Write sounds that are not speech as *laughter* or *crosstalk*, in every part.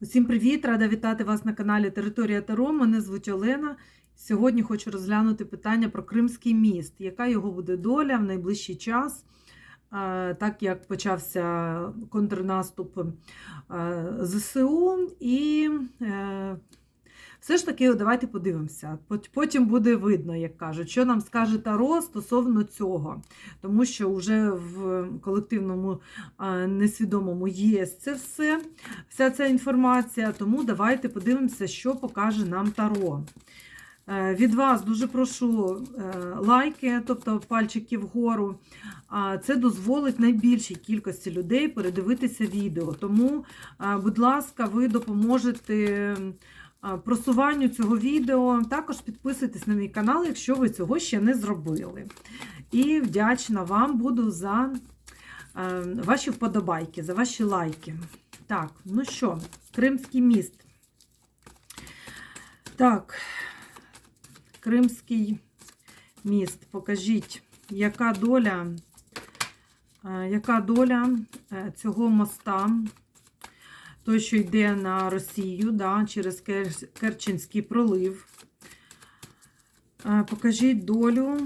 Усім привіт! Рада вітати вас на каналі Територія Таро. Мене звуть Олена. Сьогодні хочу розглянути питання про Кримський міст. Яка його буде доля в найближчий час? Так як почався контрнаступ ЗСУ, і е, все ж таки давайте подивимося. Потім буде видно, як кажуть, що нам скаже Таро стосовно цього. Тому що вже в колективному несвідомому є це все вся ця інформація. Тому давайте подивимося, що покаже нам Таро. Е, Від вас дуже прошу е, лайки, тобто пальчики вгору. Це дозволить найбільшій кількості людей передивитися відео. Тому, е, будь ласка, ви допоможете просуванню цього відео. Також підписуйтесь на мій канал, якщо ви цього ще не зробили. І вдячна вам буду за е, ваші вподобайки, за ваші лайки. Так, ну що, Кримський міст. Так, Кримський міст. Покажіть, яка доля, е, яка доля е, цього моста, той, що йде на Росію, да, через Кер- Керченський пролив. Е, Покажіть долю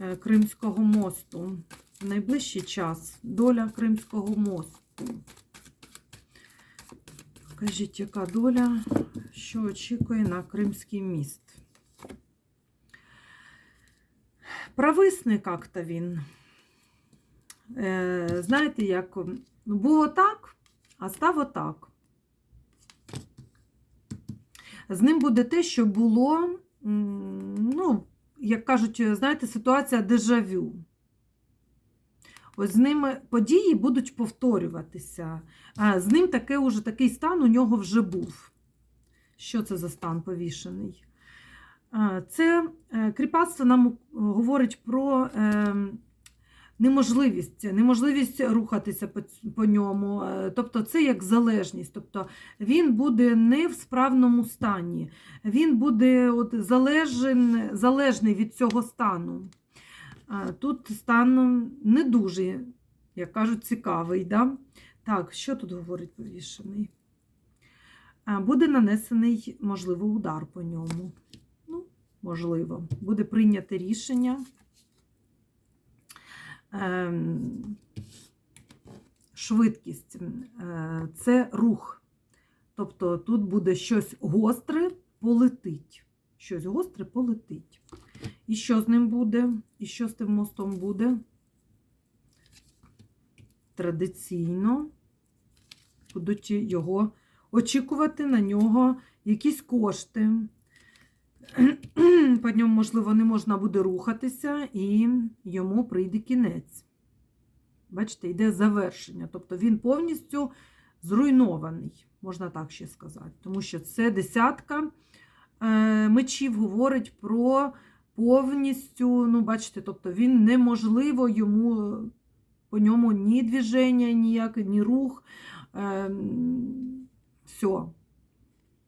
е, Кримського мосту. Найближчий час доля Кримського мосту. Покажіть, яка доля, що очікує на Кримський міст. Прависний як-то він. Е, знаєте, як ну, було так, а став отак. З ним буде те, що було, ну, як кажуть, знаєте, ситуація дежавю. Ось з ними події будуть повторюватися. А, з ним таке уже такий стан у нього вже був. Що це за стан повішений? Це е, кріпацтво нам говорить про е, неможливість, неможливість рухатися по, по ньому. Е, Тобто це як залежність. Тобто він буде не в справному стані, він буде от залежен, залежний від цього стану. Тут стан не дуже, як кажуть, цікавий. Да? Так, що тут говорить повішений? Буде нанесений, можливо, удар по ньому. Ну, можливо, буде прийняте рішення. Ем, Швидкість е, це рух. Тобто тут буде щось гостре полетить. Щось гостре полетить. І що з ним буде? І що з тим мостом буде? Традиційно будуть його очікувати на нього якісь кошти. *clears throat* По ньому, можливо, не можна буде рухатися, і йому прийде кінець. Бачите, йде завершення. Тобто він повністю зруйнований, можна так ще сказати. Тому що це десятка е, мечів говорить про повністю, ну, бачите, тобто він неможливо йому по ньому ні движення, ніяке, ні рух. Е, все.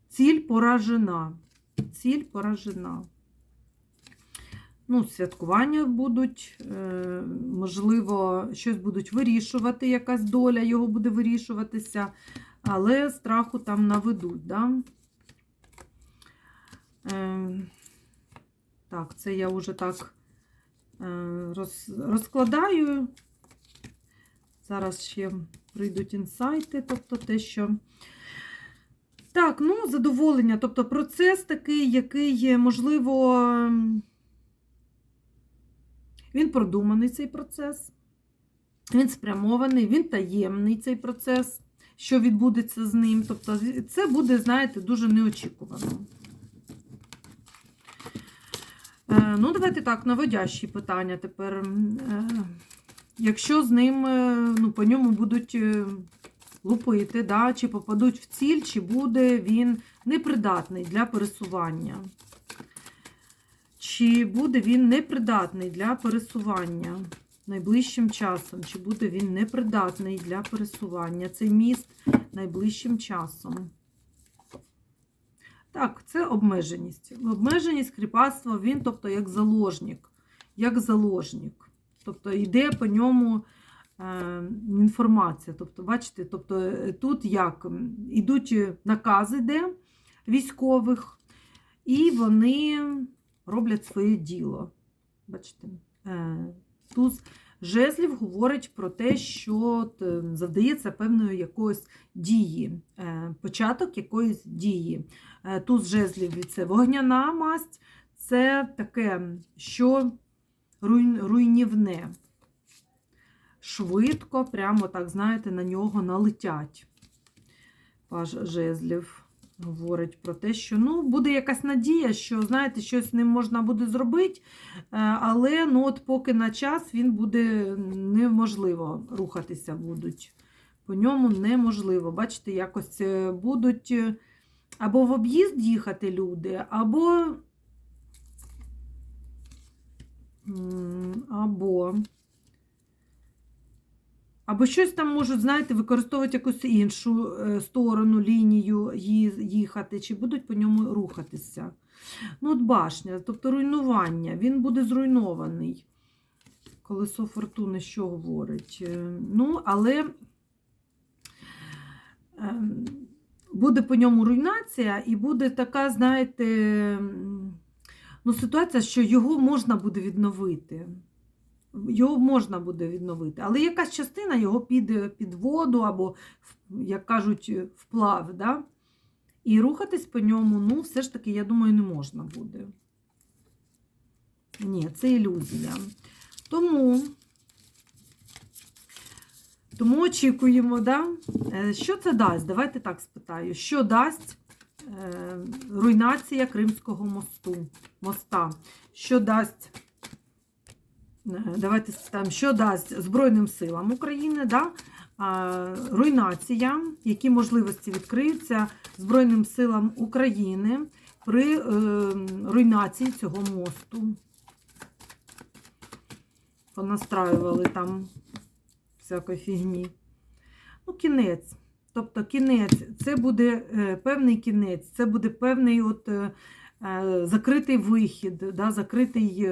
Ціль поражена. Ціль поражена. Ну, святкування будуть, е, можливо, щось будуть вирішувати, якась доля його буде вирішуватися, але страху там наведуть. Да? Е, так, це я вже так е, розкладаю. Зараз ще прийдуть інсайти, тобто те, що. Так, ну, задоволення. Тобто процес такий, який, можливо, він продуманий цей процес, він спрямований, він таємний цей процес, що відбудеться з ним. Тобто, це буде, знаєте, дуже неочікувано. Е, Ну, давайте так, наводящі питання тепер. Е, Якщо з ним, е, ну, по ньому будуть лупити, да, чи попадуть в ціль, чи буде він непридатний для пересування. Чи буде він непридатний для пересування найближчим часом? Чи буде він непридатний для пересування? Цей міст найближчим часом. Так, це обмеженість. Обмеженість кріпацтва, він, тобто, як заложник. Як заложник. Тобто йде по ньому інформація. Тобто, бачите, тобто е, тут як ідуть накази де військових, і вони роблять своє діло. Бачите, е, туз жезлів говорить про те, що е, завдається певної якоїсь дії, е, початок якоїсь дії. Е, Туз жезлів це вогняна масть, це таке, що руйнівне. Швидко, прямо так, знаєте, на нього налетять. Паж жезлів говорить про те, що ну, буде якась надія, що, знаєте, щось з ним можна буде зробити, е, але ну, от поки на час він буде неможливо рухатися будуть. По ньому неможливо. Бачите, якось е, будуть е, або в об'їзд їхати люди, або. або або щось там можуть, знаєте, використовувати якусь іншу е, сторону, лінію їхати, чи будуть по ньому рухатися. Ну, от башня, тобто руйнування, він буде зруйнований. Колесо фортуни що говорить? Е, Ну, але ем, буде по ньому руйнація, і буде така, знаєте, ну, ситуація, що його можна буде відновити. Його можна буде відновити, але якась частина його піде під воду або, як кажуть, вплав. Да? І рухатись по ньому, ну, все ж таки, я думаю, не можна буде. Ні, це ілюзія. Тому, тому очікуємо, да? Е, що це дасть? Давайте так спитаю. Що дасть е, руйнація Кримського мосту, моста? Що дасть? Е, Давайте спитаємо, що дасть Збройним силам України, да? руйнація, які можливості відкриються Збройним силам України при е, руйнації цього мосту. Понастраювали там всякої фігні. Ну, кінець. Тобто кінець, це буде е, певний кінець, це буде певний от, закритий вихід, да, закритий.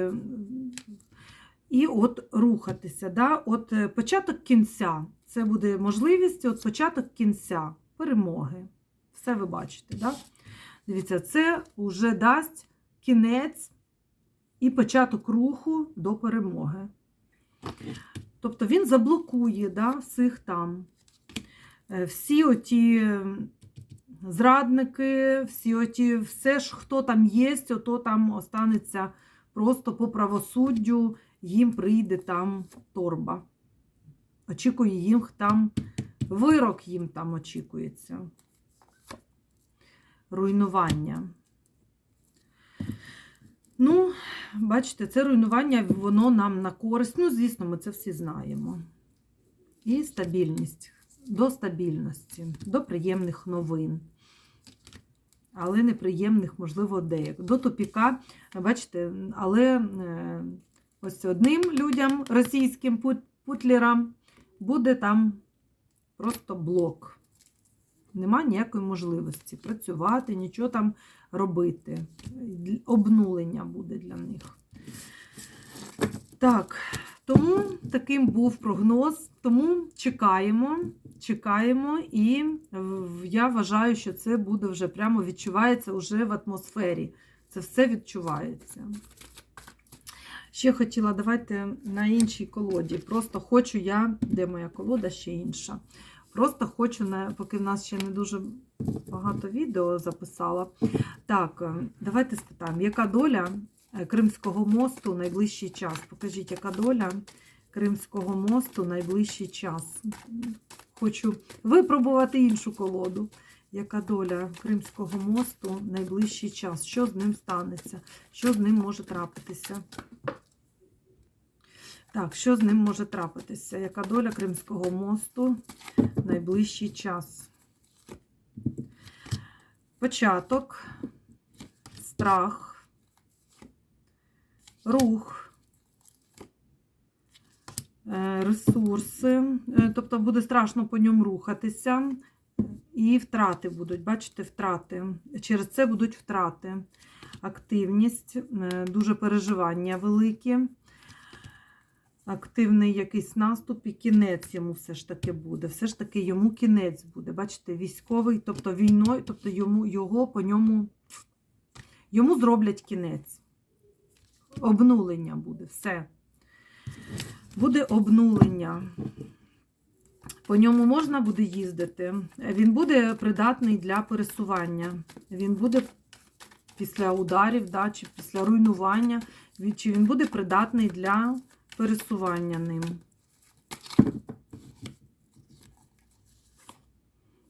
І от рухатися. Да? От е, початок кінця. Це буде можливість, от початок кінця, перемоги. Все ви бачите. Да? Дивіться, це вже дасть кінець і початок руху до перемоги. Тобто він заблокує да, всіх там. Е, Всі оті зрадники, всі оті, все ж, хто там є, ото там останеться просто по правосуддю їм прийде там торба. Очікує їм там, вирок їм там очікується. Руйнування. Ну, бачите, це руйнування, воно нам на користь. Ну, звісно, ми це всі знаємо. І стабільність. До стабільності, до приємних новин. Але неприємних, можливо, деяк. До тупіка, бачите, але. Ось одним людям, російським путлерам, буде там просто блок. Нема ніякої можливості працювати, нічого там робити. Обнулення буде для них. Так, тому таким був прогноз. Тому чекаємо, чекаємо, і я вважаю, що це буде вже прямо відчувається вже в атмосфері. Це все відчувається. Ще хотіла, давайте на іншій колоді. Просто хочу я, де моя колода, ще інша. Просто хочу, поки в нас ще не дуже багато відео записала. Так, е, давайте спитаємо, яка доля е, Кримського мосту найближчий час? Покажіть, яка доля Кримського мосту найближчий час? Хочу випробувати іншу колоду. Яка доля Кримського мосту найближчий час? Що з ним станеться? Що з ним може трапитися? Так, що з ним може трапитися? Яка доля Кримського мосту в найближчий час? Початок, страх, рух, е, ресурси. Е, Тобто буде страшно по ньому рухатися. І втрати будуть, бачите, втрати. Через це будуть втрати. Активність, е, дуже переживання великі. Активний якийсь наступ і кінець йому все ж таки буде. Все ж таки йому кінець буде. Бачите, військовий, тобто війною, тобто йому, його по ньому, йому зроблять кінець. Обнулення буде, все. Буде обнулення. По ньому можна буде їздити. Він буде придатний для пересування. Він буде після ударів, да, чи після руйнування, чи він буде придатний для пересування ним.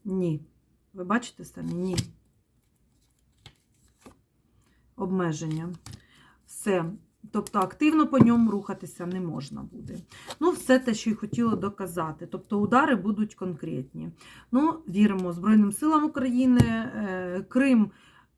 Ні. Ви бачите самі? Ні. Обмеження. Все. Тобто активно по ньому рухатися не можна буде. Ну, все те, що й хотіла доказати. Тобто удари будуть конкретні. Ну, віримо Збройним силам України. Е, Крим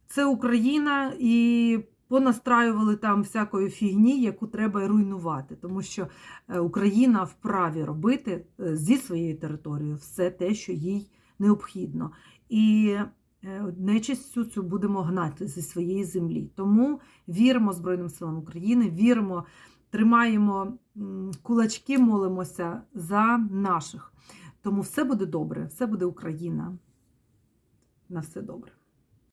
це Україна і понастраювали там всякої фігні, яку треба руйнувати. Тому що е, Україна вправі робити е, зі своєю територією все те, що їй необхідно. І е, нечисть цю цю будемо гнати зі своєї землі. Тому віримо Збройним силам України, віримо, тримаємо кулачки, молимося за наших. Тому все буде добре, все буде Україна. На все добре.